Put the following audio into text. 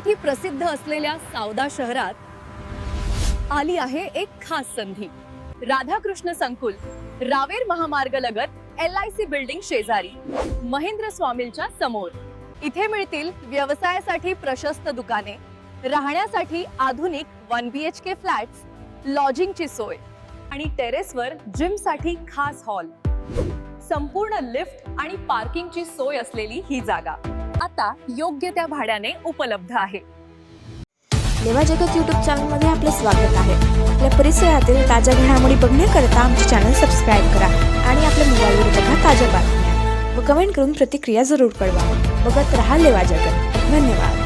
केळीसाठी प्रसिद्ध असलेल्या सावदा शहरात आली आहे एक खास संधी. राधाकृष्ण संकुल रावेर महामार्ग लगत एल आय सी बिल्डिंग शेजारी महेंद्र स्वामींच्या समोर. इथे मिळतील व्यवसायासाठी प्रशस्त दुकाने राहण्यासाठी आधुनिक one B H K flats लॉजिंगची सोय आणि टेरेसवर जिमसाठी खास हॉल संपूर्ण लिफ्ट आणि पार्किंगची सोय असलेली ही जागा. आता योग्य त्या भाड्याने उपलब्ध आहे. लेवा जगत यूट्यूब चॅनलमध्ये आपलं स्वागत आहे. आपल्या परिसरातील ताज्या घडामोडी बघण्याकरता आमचे चॅनल सबस्क्राईब करा आणि आपल्या मोबाईलवर बघा ताज्या बातम्या. व कमेंट करून प्रतिक्रिया जरूर कळवा. बघत रहा लेवा जगत. धन्यवाद.